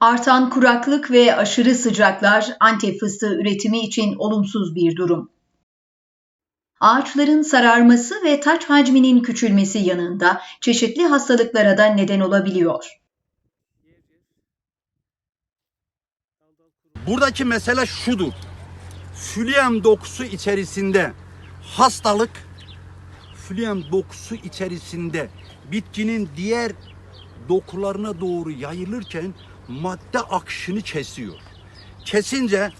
Artan kuraklık ve aşırı sıcaklar Antep fıstığı üretimi için olumsuz bir durum. Ağaçların sararması ve taç hacminin küçülmesi yanında çeşitli hastalıklara da neden olabiliyor. Buradaki mesele şudur. Füliyem dokusu içerisinde hastalık, füliyem dokusu içerisinde bitkinin diğer dokularına doğru yayılırken madde akışını kesiyor. Kesince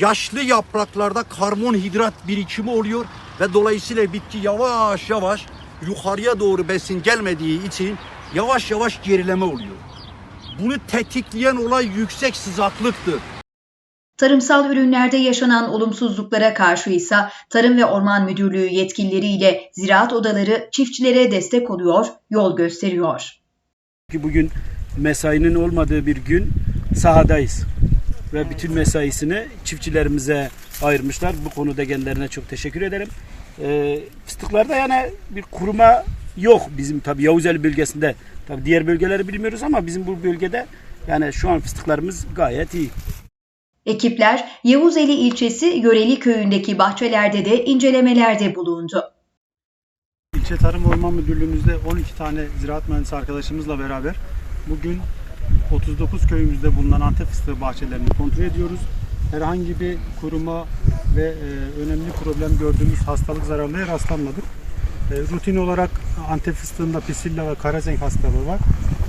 yaşlı yapraklarda karbonhidrat birikimi oluyor ve dolayısıyla bitki yavaş yavaş yukarıya doğru besin gelmediği için yavaş yavaş gerileme oluyor. Bunu tetikleyen olay yüksek sıcaklıktır. Tarımsal ürünlerde yaşanan olumsuzluklara karşı ise Tarım ve Orman Müdürlüğü yetkilileriyle ziraat odaları çiftçilere destek oluyor, yol gösteriyor. Ki bugün mesainin olmadığı bir gün sahadayız. Ve bütün mesaisini çiftçilerimize ayırmışlar. Bu konuda kendilerine çok teşekkür ederim. Ee, fıstıklarda yani bir kuruma yok bizim tabi Yavuzeli bölgesinde. Tabi diğer bölgeleri bilmiyoruz ama bizim bu bölgede yani şu an fıstıklarımız gayet iyi. Ekipler Yavuzeli ilçesi Yöreli köyündeki bahçelerde de incelemelerde bulundu. İlçe Tarım Orman Müdürlüğümüzde 12 tane ziraat mühendisi arkadaşımızla beraber bugün 39 köyümüzde bulunan Antep fıstığı bahçelerini kontrol ediyoruz. Herhangi bir kuruma ve e, önemli problem gördüğümüz hastalık zararlıya rastlanmadık. E, rutin olarak Antep fıstığında pisilla ve karazenk hastalığı var.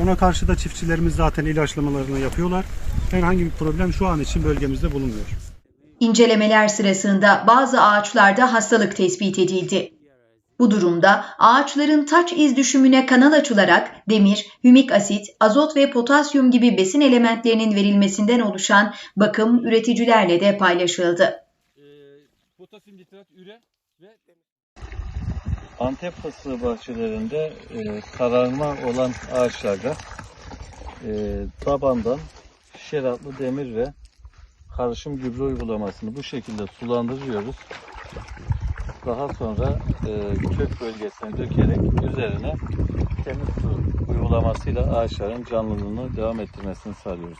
Ona karşı da çiftçilerimiz zaten ilaçlamalarını yapıyorlar. Herhangi bir problem şu an için bölgemizde bulunmuyor. İncelemeler sırasında bazı ağaçlarda hastalık tespit edildi. Bu durumda ağaçların taç iz düşümüne kanal açılarak demir, hümik asit, azot ve potasyum gibi besin elementlerinin verilmesinden oluşan bakım üreticilerle de paylaşıldı. potasyum nitrat, üre ve Antep fıstığı bahçelerinde e, kararma olan ağaçlarda e, tabandan şeratlı demir ve karışım gübre uygulamasını bu şekilde sulandırıyoruz. Daha sonra e, kök bölgesine dökerek üzerine temiz su uygulamasıyla ağaçların canlılığını devam ettirmesini sağlıyoruz.